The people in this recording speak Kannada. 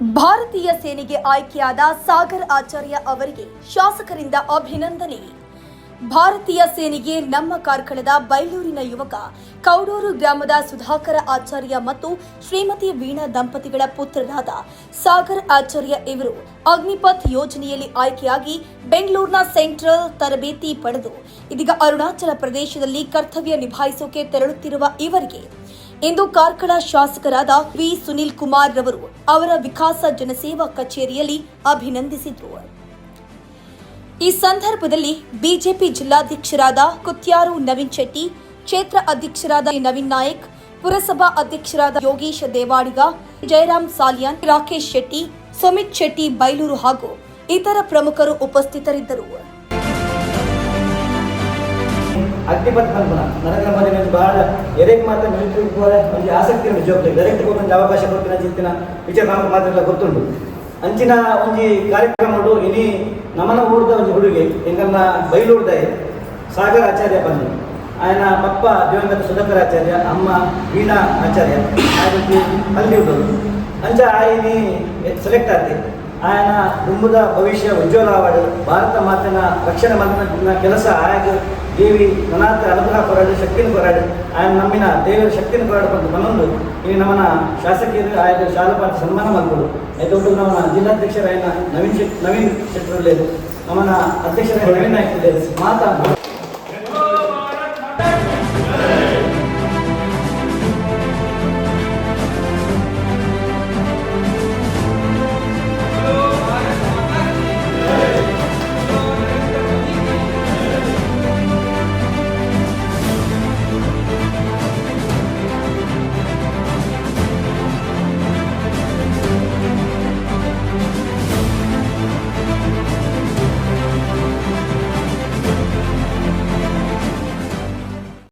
ಭಾರತೀಯ ಸೇನೆಗೆ ಆಯ್ಕೆಯಾದ ಸಾಗರ್ ಆಚಾರ್ಯ ಅವರಿಗೆ ಶಾಸಕರಿಂದ ಅಭಿನಂದನೆ. ಭಾರತೀಯ ಸೇನೆಗೆ ನಮ್ಮ ಕಾರ್ಕಳದ ಬೈಲೂರಿನ ಯುವಕ ಕೌಡೂರು ಗ್ರಾಮದ ಸುಧಾಕರ ಆಚಾರ್ಯ ಮತ್ತು ಶ್ರೀಮತಿ ವೀಣಾ ದಂಪತಿಗಳ ಪುತ್ರರಾದ ಸಾಗರ್ ಆಚಾರ್ಯ ಇವರು ಅಗ್ನಿಪಥ್ ಯೋಜನೆಯಲ್ಲಿ ಆಯ್ಕೆಯಾಗಿ ಬೆಂಗಳೂರಿನ ಸೆಂಟ್ರಲ್ ತರಬೇತಿ ಪಡೆದು ಇದೀಗ ಅರುಣಾಚಲ ಪ್ರದೇಶದಲ್ಲಿ ಕರ್ತವ್ಯ ನಿಭಾಯಿಸೋಕೆ ತೆರಳುತ್ತಿರುವ ಇವರಿಗೆ ಇಂದು ಕಾರ್ಕಳ ಶಾಸಕರಾದ ವಿ ಸುನಿಲ್ ಕುಮಾರ್ ರವರು ಅವರ ವಿಕಾಸ ಜನಸೇವಾ ಕಚೇರಿಯಲ್ಲಿ ಅಭಿನಂದಿಸಿದರು. ಈ ಸಂದರ್ಭದಲ್ಲಿ ಬಿಜೆಪಿ ಜಿಲ್ಲಾಧ್ಯಕ್ಷರಾದ ಕುತ್ಯಾರು ನವೀನ್ ಶೆಟ್ಟಿ, ಕ್ಷೇತ್ರ ಅಧ್ಯಕ್ಷರಾದ ನವೀನ್ ನಾಯಕ್, ಪುರಸಭಾ ಅಧ್ಯಕ್ಷರಾದ ಯೋಗೀಶ್ ದೇವಾಡಿಗ, ಜಯರಾಮ್ ಸಾಲಿಯಾನ್, ರಾಕೇಶ್ ಶೆಟ್ಟಿ, ಸುಮಿತ್ ಶೆಟ್ಟಿ ಬೈಲೂರು ಹಾಗೂ ಇತರ ಪ್ರಮುಖರು ಉಪಸ್ಥಿತರಿದ್ದರು. ಅಗ್ನಿಪಥ್ ಬಂಧನ ನರೇಂದ್ರ ಮೋದಿ ಮೇಲೆ ಬಹಳ ಎರೇಕ್ ಮಾತ್ರ ಮಿಲಿಟರಿ ಹೋದ ಒಂದು ಆಸಕ್ತಿ ಉಂಟು ಜವಾಬ್ದಾರಿ ಡೈರೆಕ್ಟ್ ಒಂದು ಅವಕಾಶ ಕೊಡ್ತೀನಿ ಚಿಂತಿನ ವಿಚಾರ ನಮಗೆ ಮಾತ್ರ ಗೊತ್ತುಂಟು. ಅಂಚಿನ ಒಂದು ಕಾರ್ಯಕ್ರಮ ಉಂಟು ಇನಿ ನಮನ ಊರ್ದ ಒಂದು ಹುಡುಗಿ ಎಂಗನ್ನ ಬೈಲೂರ್ದ ಸಾಗರ್ ಆಚಾರ್ಯ ಬಂದು. ಆಯನ ಪಪ್ಪ ದಿವಂಗತ ಸುಧಾಕರ್ ಆಚಾರ್ಯ, ಅಮ್ಮ ವೀಣಾ ಆಚಾರ್ಯ ಅಲ್ಲಿ ಹುಡುಗರು ಅಂಚ ಆಯ್ನಿ ಸೆಲೆಕ್ಟ್ ಆಗ್ತೈತೆ ಆಯನ ದುಂಬದ ಭವಿಷ್ಯ ಉಜ್ವಲವಾಗಲು. ಭಾರತ ಮಾತಿನ ರಕ್ಷಣೆ ಮಾತಿನ ಕೆಲಸ ಆಯಾಗ ದೇವಿ ನನಾಥ ಅನುಗ್ರಹ ಕೊರಡು, ಶಕ್ತಿನ ಕೊರಡು. ಆಯನ ನಮ್ಮಿನ ದೇವರ ಶಕ್ತಿನ ಕೊರಡು ಬಂದು ಈ ನಮ್ಮನ ಶಾಸಕಿಯರು ಆಯ್ತು ಶಾಲಾ ಪಾಠ ಸನ್ಮಾನ ಮಾಡಿಕೊಡು ಆಯ್ತು ನಮ್ಮ ಜಿಲ್ಲಾಧ್ಯಕ್ಷರಾಯನ ನವೀನ್ ಶೆಟ್ ನವೀನ್ ಶೆಟ್ಟರಲ್ಲೇ ನಮ್ಮನ ಅಧ್ಯಕ್ಷರ ನವೀನ್ ಆಯ್ತು ಮಾತಾ